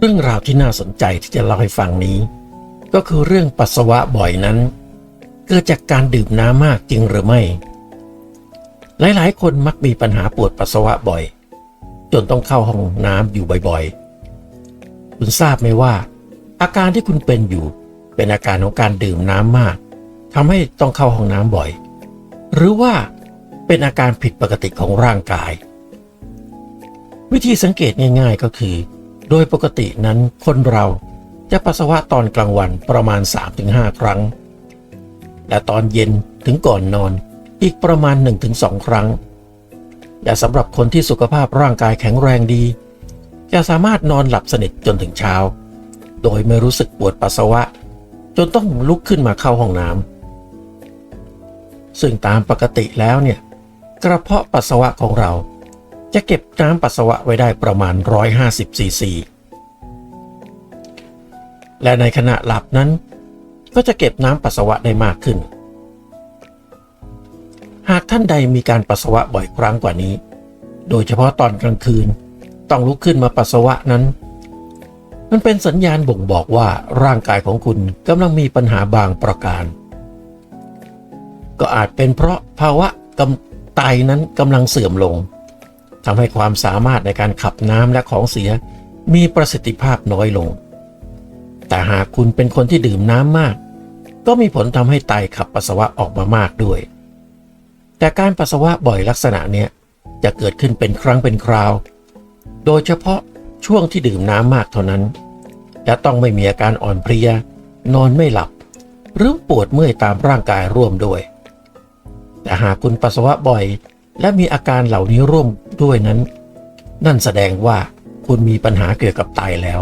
เรื่องราวที่น่าสนใจที่จะเล่าให้ฟังนี้ ก็คือเรื่องปัสสาวะบ่อยนั้น เกิดจากการดื่มน้ำมากจริงหรือไม่ หลายๆ คนมักมีปัญหาปวดปัสสาวะบ่อย จนต้องเข้าห้องน้ำอยู่บ่อยๆ คุณทราบไหมว่า อาการที่คุณเป็นอยู่ เป็นอาการของการดื่มน้ำมากทำให้ต้องเข้าห้องน้ำบ่อย หรือว่าเป็นอาการผิดปกติของร่างกาย วิธีสังเกตง่าย ๆก็คือ โดยปกตินั้นคนเราจะปัสสาวะตอนกลางวันประมาณ 3-5 ครั้ง และตอนเย็นถึงก่อนนอนอีกประมาณ 1-2 ครั้ง และสำหรับคนที่สุขภาพร่างกายแข็งแรงดี จะสามารถนอนหลับสนิทจนถึงเช้า โดยไม่รู้สึกปวดปัสสาวะ จนต้องลุกขึ้นมาเข้าห้องน้ำซึ่งตามปกติแล้วเนี่ยกระเพาะปัสสาวะของเรา จะเก็บน้ำปัสสาวะไว้ได้ประมาณ 150ซีซีและในขณะหลับนั้น ก็จะเก็บน้ำปัสสาวะได้มากขึ้น หากท่านใดมีการปัสสาวะบ่อยครั้งกว่านี้ โดยเฉพาะตอนกลางคืน ต้องลุกขึ้นมาปัสสาวะนั้น มันเป็นสัญญาณบ่งบอกว่าร่างกายของคุณกำลังมีปัญหาบางประการ ก็อาจเป็นเพราะภาวะไตนั้นกำลังเสื่อมลง ทำให้ความสามารถในการขับน้ำและของเสีย มีประสิทธิภาพน้อยลง แต่หากคุณเป็นคนที่ดื่มน้ำมาก ก็มีผลทำให้ไตขับปัสสาวะออกมามากด้วย แต่การปัสสาวะบ่อยลักษณะเนี้ยจะเกิดขึ้นเป็นครั้งเป็นคราว โดยเฉพาะช่วงที่ดื่มน้ำมากเท่านั้น และต้องไม่มีอาการอ่อนเพลีย นอนไม่หลับ หรือปวดเมื่อยตามร่างกายร่วมด้วย แต่หากคุณปัสสาวะบ่อย และมีอาการเหล่านี้ร่วม ด้วยนั้น นั่นแสดงว่าคุณมีปัญหาเกี่ยวกับไตแล้ว